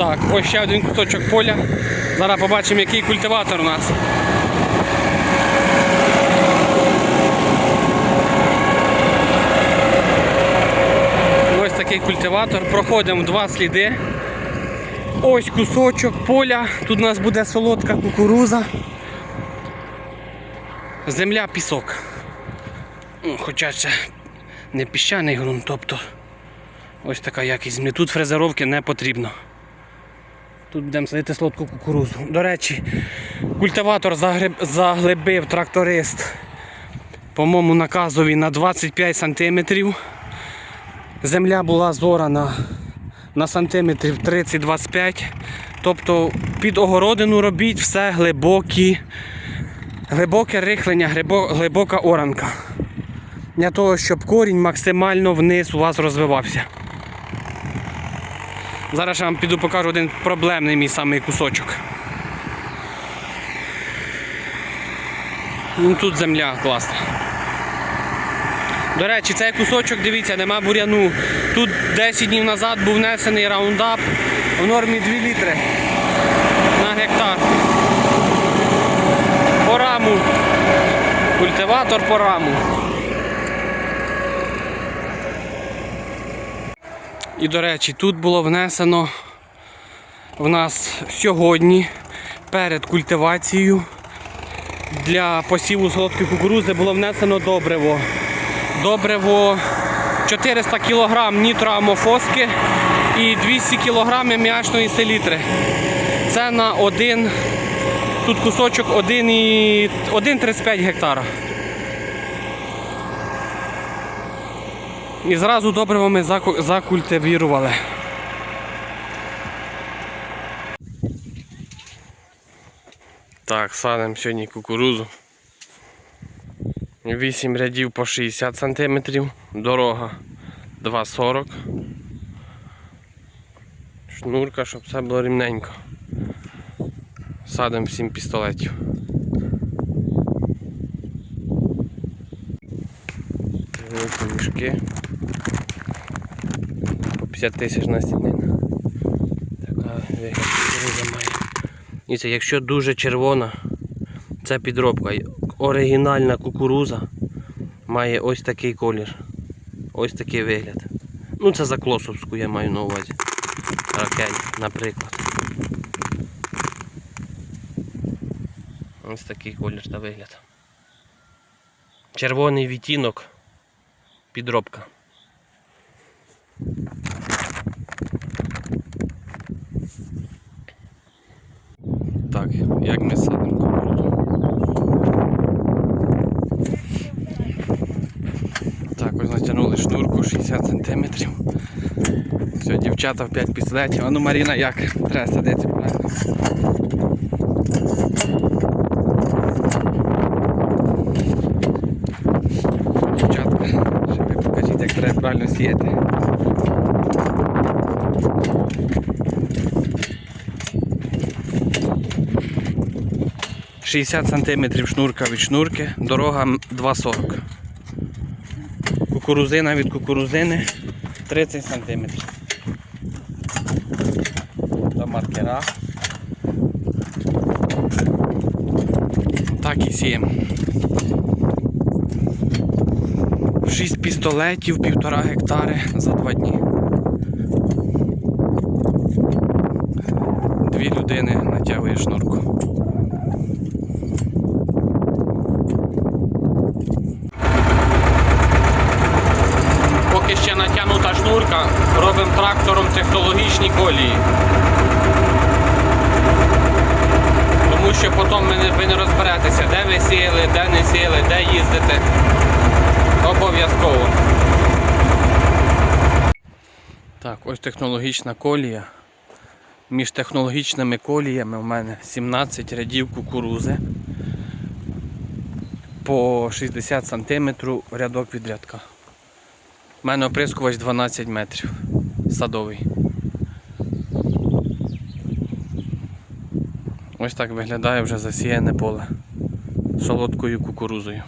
Так, ось ще один кусочок поля. Зараз побачимо, який культиватор у нас. Ось такий культиватор. Проходимо два сліди. Ось кусочок поля. Тут у нас буде солодка кукуруза. Земля пісок. Хоча це не піщаний ґрунт, тобто ось така якість землі. Тут фрезеровки не потрібно. Тут будемо садити солодку кукурузу. До речі, культиватор заглибив тракторист, по-моєму, наказові на 25 сантиметрів. Земля була зорана на сантиметрів 30-25. Тобто під огородину робіть все глибокі, глибоке рихлення, глибока оранка. Для того, щоб корінь максимально вниз у вас розвивався. Зараз я вам піду покажу один проблемний мій самий кусочок. Ну, тут земля класна. До речі, цей кусочок, дивіться, нема буряну. Тут 10 днів назад був внесений раундап в нормі 2 літри на гектар. По раму. Культиватор по раму. І до речі, тут було внесено в нас сьогодні перед культивацією для посіву солодкої кукурузи було внесено добриво. Добриво 400 кг нітроамофоски і 200 кг м'ячної селітри. Це на один, тут кусочок 1,35 гектара. І зразу добривами заку- закультивірували. Так, садимо сьогодні кукурузу. 8 рядів по 60 см, дорога 2,40. Шнурка, щоб все було рівненько. Садимо 7 пістолетів. Мішки. По 50 тисяч на стінина. Така вигляд має. І якщо дуже червона, це підробка. Оригінальна кукуруза має ось такий колір. Ось такий вигляд. Ну це за клосовську я маю на увазі. Ракель, наприклад. Ось такий колір та вигляд. Червоний відтінок. Підробка. Так, як ми садимо кукурудзу. Так, ось натягнули шнурку 60 см. Все, дівчата в 5 пістолетів. А ну Маріна як? Треба садити правильно. Дівчатка, ще ви покажіть, як треба правильно сіяти. – 60 см шнурка від шнурки, дорога 2,40 Кукурузина від кукурузини 30 см. До маркера. Так і сіємо. 6 пістолетів, півтора гектари за два дні. Дві людини натягує шнурку. Поки ще натягнута шнурка, робимо трактором технологічні колії. Тому що потім ви не, розберетеся, де ви сіяли, де не сіяли, де їздите. Обов'язково. Так, ось технологічна колія. Між технологічними коліями у мене 17 рядів кукурузи по 60 см рядок від рядка. У мене оприскувач 12 метрів. Садовий. Ось так виглядає вже засіяне поле солодкою кукурузою.